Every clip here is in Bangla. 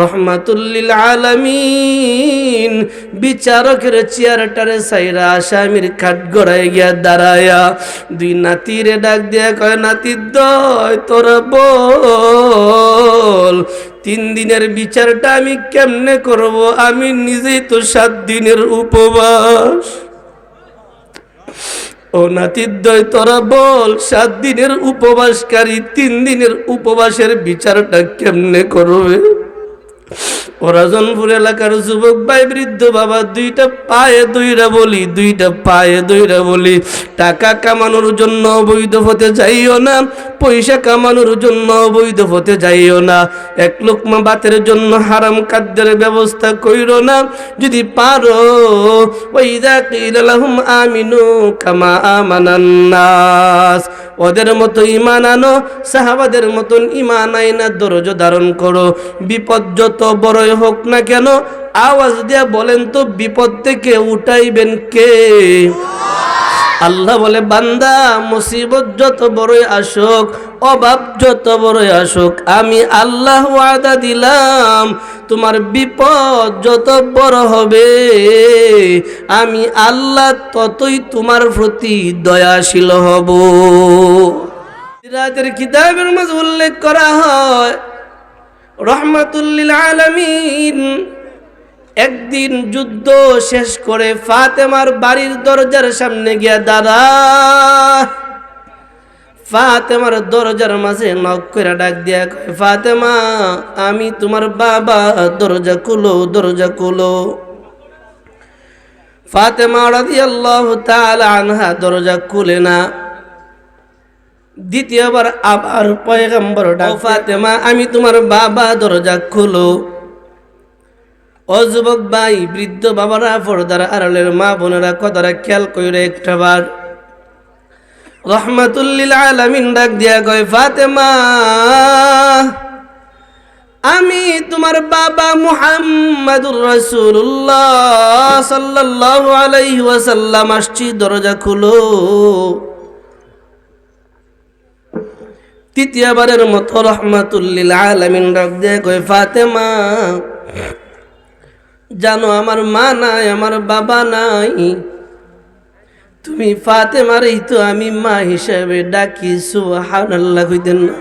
রহমাতুল্লিল আলামিন। বিচারকের চেয়ারটারে সাইরা আসামির কাঠ গড়াই গিয়া দাঁড়ায়া। দুই নাতিরে ডাক দিয়া কয় নাতির দয় তোরা বল। তিন দিনের বিচারটা আমি কেমনে করব? আমি নিজেই তো সাত দিনের উপবাস। ও নাতিদ্বয় তোরা বল। সাত দিনের উপবাসকারী, তিন দিনের উপবাসের বিচারটা কেমনে করবে? ওরাজনপুর এলাকার যুবক ভাই, বৃদ্ধ বাবা, দুইটা পায়ে দুইরা বলি, দুইটা পায়ে দুইরা বলি। টাকা কামানোর জন্য অবৈধ হতে যাইও না, পয়সা কামানোর জন্য অবৈধ হতে যাইও না। এক লোকমা বাতের জন্য হারাম খাদ্যের ব্যবস্থা কইরো না। যদি পারো ওইদা কিলালাহুম আমিনু কামা আমানান্নাস ওদের মতো ইমান আনো, সাহাবাদের মতন ইমান আইনা দরজ ধারণ করো। বিপদ যত বড়ই হোক না কেন, আওয়াজ দিয়া বলেন তো, বিপদ থেকে উঠাইবেন কে? আল্লাহ বলে, বান্দা, মুসিবত যত বড়ই আসুক, অভাব যত বড়ই আসুক, আমি আল্লাহ ওয়াদা দিলাম, তোমার বিপদ যত বড় হবে, আমি আল্লাহ ততই তোমার প্রতি দয়াশীল হব। রাতের কিতাবের মাঝে উল্লেখ করা হয় রহমাতুল্লিল আলামিন একদিন যুদ্ধ শেষ করে ফাতেমার বাড়ির দরজার সামনে গিয়া দাদা, ফাতেমার দরজার মাঝে নক করে ডাক দিয়া কয়, ফাতেমা, আমি তোমার বাবা, দরজা খুলো দরজা খুলো। ফাতেমা আনহা দরজা খুলে না। দ্বিতীয়বার আবার পয়গম্বর ডাক ফাতেমা, আমি তোমার বাবা, দরজা খুলো। ও যুবক ভাই, বৃদ্ধ বাবারা পর্দার আড়ালের মা বোনেরা, কথাটা খেয়াল কইরে একটা বার। রহমাতুল্লিল আলামিন ডাক দিয়া কয়, ফাতেমা, আমি তোমার বাবা মুহাম্মাদুর রাসূলুল্লাহ সাল্লাল্লাহু আলাইহি ওয়াসাল্লাম, আসছি, দরজা খুলো। তৃতীয়বারের মতো রহমাতুল্লিল আলামিন ডাক দিয়া কয়, ফাতেমা জানো আমার মা নাই, আমার বাবা নাই। তুমি ফাতেমারই তো আমি মা হিসাবে ডাকি, সুবহানাল্লাহ, কইতেন না।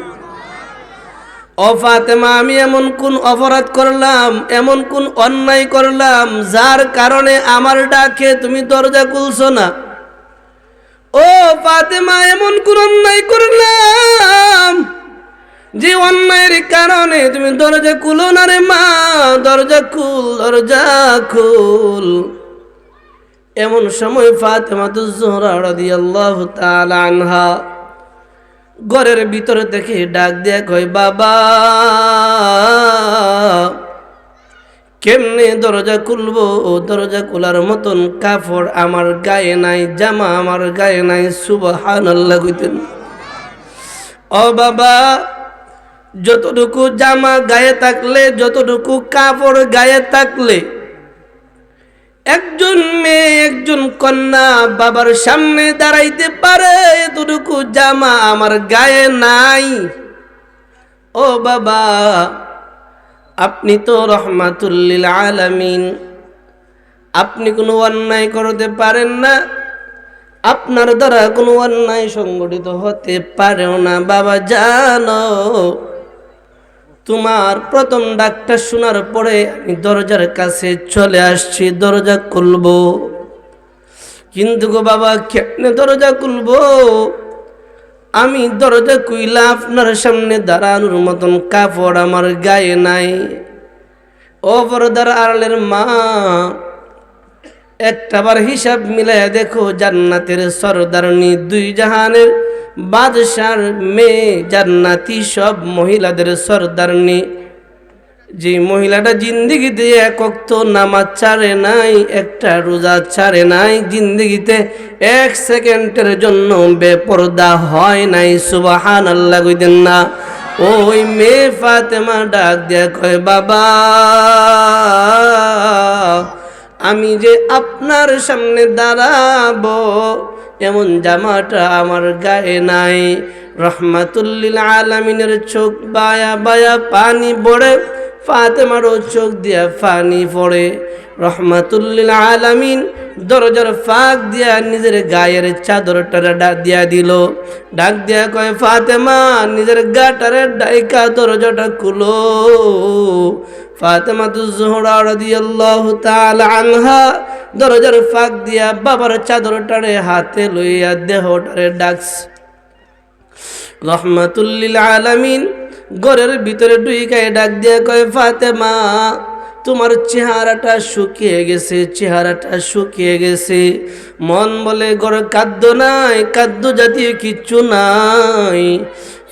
ও ফাতেমা, আমি এমন কোন অপরাধ করলাম, এমন কোন অন্যায় করলাম, যার কারণে আমার ডাকে তুমি দরজা খুলছো না? ও ফাতেমা, এমন কোন অন্যায় করলাম যে অন্যায়ের কারণে তুমি দরজা খুলো না রে মা, দরজা খুল দরজা খুল। এমন সময় ফাতেমা তো জোহরা রাদিয়াল্লাহু তাআলা আনহা ঘরের ভিতরে দেখে ডাক দেয়া কয়, বাবা, কেমনে দরজা খুলবো? দরজা খোলার মতন কাপড় আমার গায়ে নাই, জামা আমার গায়ে নাই সুবহান আল্লাহ কইতেন। ও বাবা যতটুকু জামা গায়ে থাকলে, যতটুকু কাপড় গায়ে থাকলে। একজন মেয়ে, একজন কন্যা বাবার সামনে দাঁড়াইতে পারে, এতটুকু জামা আমার গায়ে নাই। ও বাবা, আপনি তো রহমাতুল্লিল আলামিন। আপনি কোনো অন্যায় করতে পারেন না। আপনার দ্বারা কোনো অন্যায় সংগঠিত হতে পারেও না। বাবা, জানো তোমার প্রথম ডাকটা শোনার পরে আমি দরজার কাছে চলে আসছি, দরজা খুলবো। কিন্তু গো বাবা, কেমনে দরজা খুলবো? আমি দরজা কুইলা আপনার সামনে দাঁড়ানোর মতন কাপড় আমার গায়ে নাই। ও বড়দার আড়ালের মা, একটাবার হিসাব মিলাইয়া দেখো, জান্নাতের সরদারনি দুই জাহানের বাদশার মেয়ে, জান্নাতি সব মহিলাদের সরদারনি। যে মহিলাটা জিন্দিগিতে একক তো নামাজ ছাড়ে নাই, একটা রোজা ছাড়ে নাই, জিন্দিগিতে এক সেকেন্ডের জন্য বেপরদা হয় নাই সুবাহান আল্লাহ কইতেন না। ওই মেয়ে ফাতেমা ডাক দিয়া কয়, বাবা, আমি যে আপনার সামনে দাঁড়াবো এমন জামাটা আমার গায়ে নাই। রহমাতুল্লিল আলমিনের চোখ বায়া বায়া পানি বড়ে ফাতেমারও চোখ দিয়া ফানি পড়ে। রহমাতুল্লিল আলামিন দরজার ফাঁক দিয়া নিজের গায়ের চাদরটারে ডাক দিয়া দিল। ডাক দিয়া কয়, ফাতেমা, নিজের গাটারে ডাইকা দরজাটা খুলো। ফাতেমা তু জোহরা রাদিয়াল্লাহু তাআলা আনহা দরজার ফাঁক দিয়া বাবার চাদরটারে হাতে লইয়া দেহটারে ডাকছে। রহমাতুল্লিল আলামিন ঘরের ভিতরে ডুইকায় ডাক দিয়া কয়, ফাতেমা, তোমার চেহারাটা শুকিয়ে গেছে, চেহারাটা শুকিয়ে গেছে। মন বলে, ঘরে খাদ্য নাই খাদ্য জাতীয় কিচ্ছু নাই।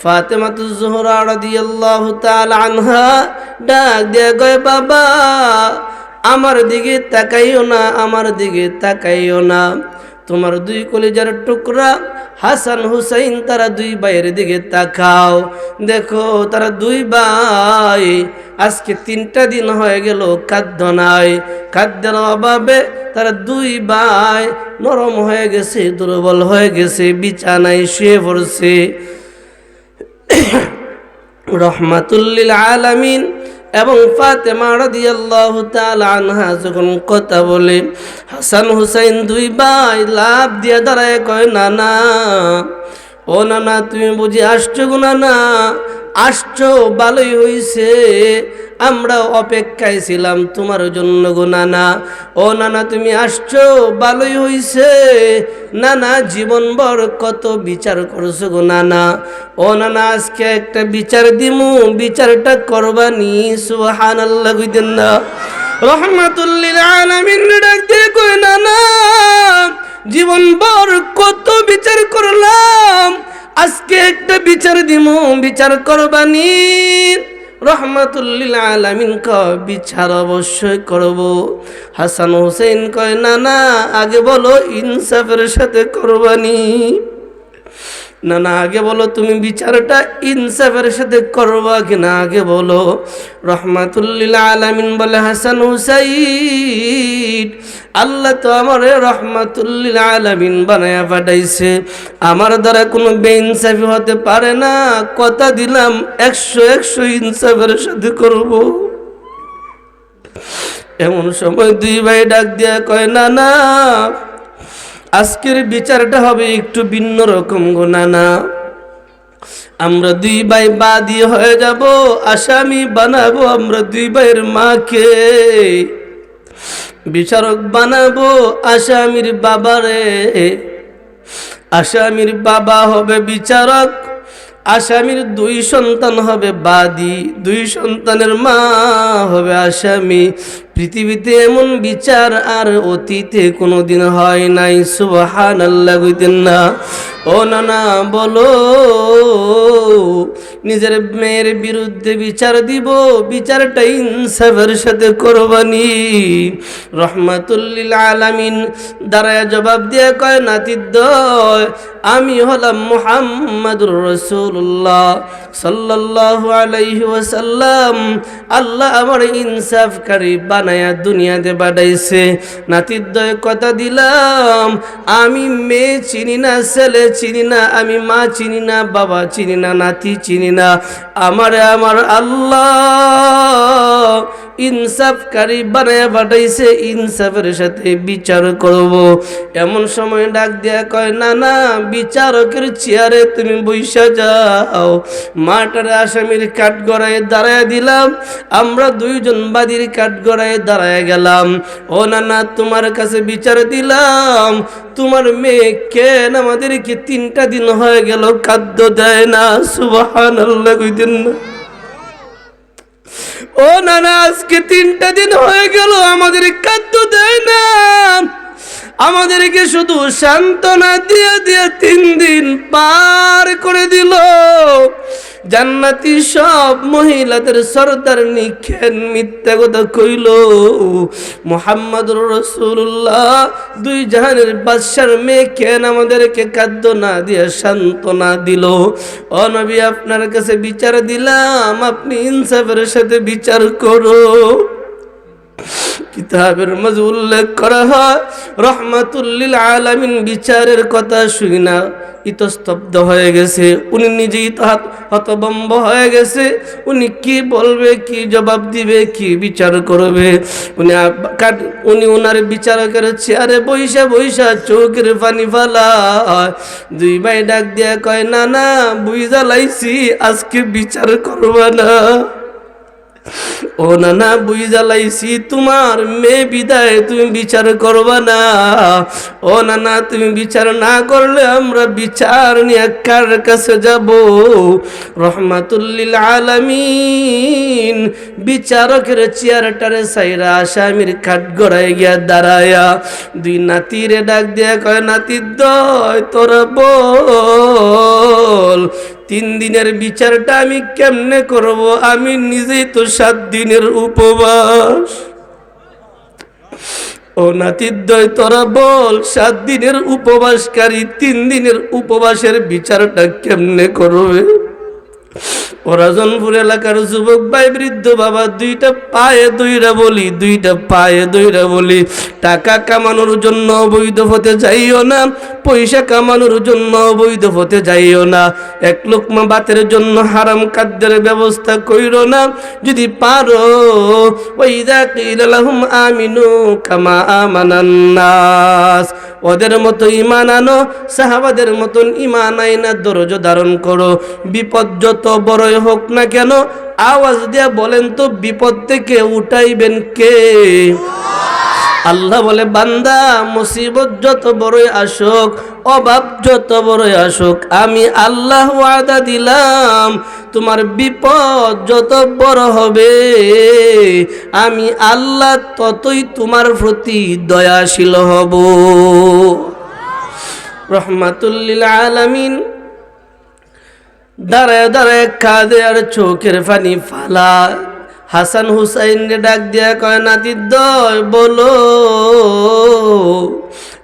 ফাতেমা তু জোহরা রাদিয়াল্লাহু তাআলা আনহা ডাক দিয়া কয়, বাবা, আমার দিকে তাকাইও না, আমার দিকে তাকাইও না। তোমার দুই কলিজার টুকরা হাসান হুসাইন তারা দুই ভাইয়ের দিকে তাকাও। দেখো, তারা দুই ভাই আজকে তিনটা দিন হয়ে গেল খাদ্য নাই। খাদ্যের অভাবে তারা দুই ভাই নরম হয়ে গেছে, দুর্বল হয়ে গেছে, বিছানায় শুয়ে পড়ছে। রহমাতুল্লিল আলামিন এবং ফাতেমা রাদিয়াল্লাহু তাআলা আনহা যখন কথা বলে, হাসান হুসাইন দুই ভাই লাভ দিয়া দাঁড়ায় কয় না না ও না না তুমি বুঝি আসছো গো না না আসছো ভালোই হইছে। আমরা অপেক্ষায় ছিলাম তোমার জন্য গো নানা। ও নানা, তুমি আসছো ভালোই হইছে। নানা জীবনভর কত বিচার করছ গো নানা। ও নানা, আজকে একটা বিচার দিমু। বিচারটা করবানি। সুহান আল্লাহ কইতেন না। রহমাতুল্লিল আলামিন ডাক কত বিচার করলাম। আজকে একটা বিচার দিম, বিচার করবানি। রহমাতুল্লিল আলামিন ক বিচার অবশ্যই করব। হাসান হোসেন কয়, না না, আগে বলো, ইনসাফের সাথে করবানি। না না, আগে বলো তুমি বিচারটা ইনসাফের সাথে করবা কিনা? আগে বলো। রহমাতুল্লিল আলামিন বলে, হাসান হুসাইন, আল্লাহ তো আমার রহমাতুল্লিল আলামিন বানায়া পাঠাইছে। আমার দ্বারা কোনো বেইনসাফি হতে পারে না। কথা দিলাম, একশো একশো ইনসাফের সাথে করব। এমন সময় দুই ভাই ডাক দিয়া কয়, না না আজকের বিচারটা হবে একটু ভিন্ন রকম গো নানা। আমরা দুই ভাই বাদী হয়ে যাব, আসামি বানাবো আমরা দুই ভাইয়ের মাকে। বিচারক বানাবো আসামির বাবারে। আসামির বাবা হবে বিচারক, আসামির দুই সন্তান হবে বাদী, দুই সন্তানের মা হবে আসামি। পৃথিবীতে এমন বিচার আর অতীতে কোনো দিন হয় নাই সুবাহান আল্লাহ না। ও নানা, বলো নিজের মেয়ের বিরুদ্ধে বিচার দিব, বিচারটা ইনসাফের সাথে করবানি। রহমাতুল্লিল আলামিন দাঁড়ায় জবাব দিয়ে কয় নাতিদ্দয় আমি হলাম মুহাম্মাদুর রসুল্লাহ সাল্লাল্লাহু আলাইহি ওয়াসাল্লাম। আল্লাহ আমার ইনসাফকারী বানায়া দুনিয়াতে পাঠাইছে। নাতিদ্বয় কথা দিলাম, আমি মেয়ে চিনি না, ছেলে চিনি না, আমি মা চিনি না, বাবা চিনি না, নাতি চিনি না আমার আমার আল্লাহ ইনসাফকারী বানায়া পাঠাইছে, ইনসাফের সাথে বিচার করব। এমন সময় ডাক দেয়া কয়, না না, বিচারকের চেয়ারে তুমি বৈশা যাও। মাটারে আসামির কাঠ গড়ায় দাঁড়ায় দিলাম। আমরা দুইজন বাদীর কাঠ গড়ায় দাঁড়ায় গেলাম। ও, না না, তোমার কাছে বিচার দিলাম। তোমার মেয়ে কেন আমাদেরকে তিনটা দিন হয়ে গেল খাদ্য দেয় না? আল্লাহ কইতেন না। ও নানা, আজকে তিনটা দিন হয়ে গেল আমাদের খাদ্য দেয় না। আমাদেরকে শুধু সান্ত্বনা দিয়ে দিয়ে তিন দিন পার করে দিল। জান্নাতি সব মহিলাদের সর্দার নিখেন, মিথ্যা কথা কইল। মোহাম্মদুর রসুল্লাহ দুই জাহানের বাদশার মেয়ে কেন আমাদেরকে খাদ্য না দিয়ে সান্ত্বনা দিল? অনবী আপনার কাছে বিচার দিলাম, আপনি ইনসাফের সাথে বিচার করো কিতাবের মাঝে উল্লেখ করা হয় রহমাতুল্লিল আলামিন বিচারের কথা শুই না, ইতস্তব্ধ হয়ে গেছে। উনি নিজেই হাত হতবম্ব হয়ে গেছে। উনি কি বলবে, কি জবাব দিবে, কি বিচার করবে? উনি উনি ওনার বিচারকের চেয়ারে বৈশা বৈশা চোখের পানি ফালা দুই ভাই ডাক দিয়া কয় না না বুই জ্বালাইছি আজকে বিচার করবা না। ও নানা বুই জ্বালাইছি তোমার মেয়ে বিদায় তুমি বিচার করবা না। ও নানা, তুমি বিচার না করলে আমরা বিচার নিয়ে কার কাছে যাব? রহমাতুল্লিল আলামিন, বিচারকের চেয়ারটারে সাইরা আসামির খাট গড়ায় গিয়া দাঁড়ায়া। দুই নাতিরে ডাক দিয়া কয় নাতির দয়, তোরা বল। তিন দিনের বিচারটা আমি কেমনে করব? আমি নিজেই তো সাত দিনের উপবাস। ও নাতিদ্বয় তোরা বল, সাত দিনের উপবাসকারী, তিন দিনের উপবাসের বিচারটা কেমনে করবে? ওরাজনপুর এলাকার যুবক ভাই, বৃদ্ধ বাবা, দুইটা পায়ে দইরা বলি, দুইটা পায়ে দইরা বলি। টাকা কামানোর জন্য অবৈধ হতে যাইও না, পয়সা কামানোর জন্য অবৈধ হতে যাইও না। এক লোকমা বাতের জন্য হারাম খাদ্যের ব্যবস্থা কইরো না। যদি পারো, ওই কিলালাহুম আমিনু কামা আমানান্নাস ওদের মতো ইমান আনো, সাহাবাদের মতন ইমান আইনা দরজ ধারণ করো। বিপদ যত বড়ই হোক না কেন, আওয়াজ দিয়া বলেন তো, বিপদ থেকে উঠাইবেন কে? আল্লাহ বলে, বান্দা, মুসিবত যত বড়ই আসুক, অভাব যত বড়ই আসুক, আমি আল্লাহ ওয়াদা দিলাম, তোমার বিপদ যত বড় হবে, আমি আল্লাহ ততই তোমার প্রতি দয়াশীল হব। রহমাতুল্লিল আলামিন। দাঁড়ায় দাঁড়ায় কাঁদে আর চোখের পানি ফালা। হাসান হুসাইন ডাক দিয়া কয়, নাতির দয় বলো।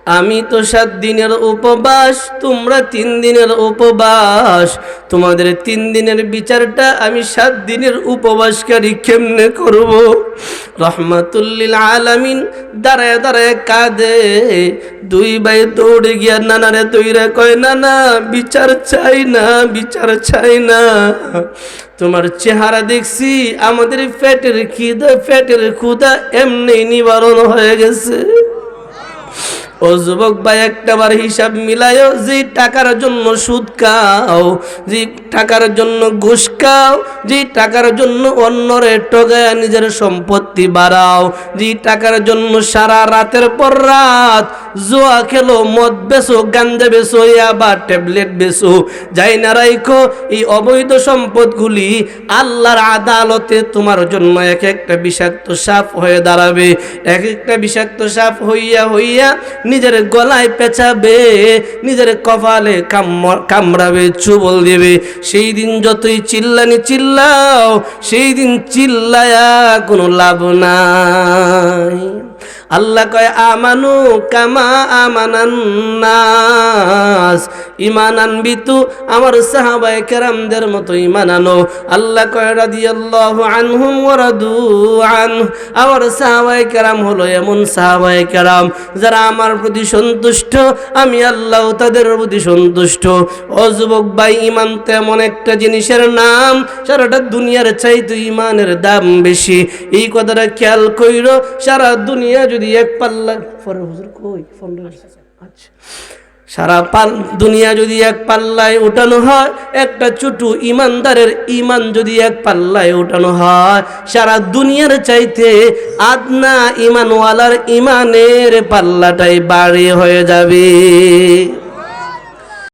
আমি তো সাত দিনের উপবাস, তোমরা তিন দিনের উপবাস। তোমাদের তিন দিনের বিচারটা আমি সাত দিনের উপবাসকারী কেমনে করব? রহমাতুল্লিল আলামিন দাঁড়ায় দাঁড়ায় কাঁদে। দুই ভাই দৌড়ে গিয়া নানারে তৈরা কয়, নানা, বিচার চাই না, বিচার চাই না। তোমার চেহারা দেখছি, আমাদের পেটের খিদা, পেটের ক্ষুদা এমনি নিবারণ হয়ে গেছে। ও যুবক ভাই, একটাবার হিসাব মিলায়ও, যে টাকার জন্য সুদ খাও, যে টাকার জন্য ঘুষ খাও, যে টাকার জন্য অন্যরে ঠগায় নিজের সম্পত্তি বাড়াও, যে টাকার জন্য সারা রাতের পর রাত জোয়া খেলো, মদ বেচো, গাঞ্জা বেচো আবার ট্যাবলেট বেচো। যাই না রাইখো, এই অবৈধ সম্পদগুলি আল্লাহর আদালতে তোমার জন্য এক একটা বিষাক্ত সাপ হয়ে দাঁড়াবে। এক একটা বিষাক্ত সাপ হইয়া হইয়া নিজের গলায় পেঁচাবে, নিজের কপালে কাম- কামড়াবে, চুবল দেবে। সেই দিন যতই চিল্লানি চিল্লাও, সেই দিন চিল্লায়া কোনো লাভ নাই। আল্লাহ কয়, আমানু কামা আমানান্নাস। ইমান আনবি তু? আমার সাহাবায়ে কেরামদের মতো ইমান আনো। আল্লাহ কয়, রাদিয়াল্লাহু আনহুম ওয়া রাদু আন। আমার সাহাবায়ে কেরাম হলো এমন সাহাবায়ে কেরাম যারা আমার প্রতি সন্তুষ্ট, আমি আল্লাহ তাদের প্রতি সন্তুষ্ট। ও যুবক ভাই ইমান তো এমন একটা জিনিসের নাম, সারাটা দুনিয়ার চাইতে ইমানের দাম বেশি। এই কথাটা খেয়াল কইরো, সারা দুনিয়া যদি এক পাল্লা পরে হুজুর কই? ফোন আচ্ছা। সারা পাল দুনিয়া যদি এক পাল্লায় উঠানো হয়, একটা ছোটু ইমানদারের ইমান যদি এক পাল্লায় উঠানো হয়, সারা দুনিয়ার চাইতে আদনা ইমানওয়ালার ইমানের পাল্লাটাই বাড়ি হয়ে যাবে।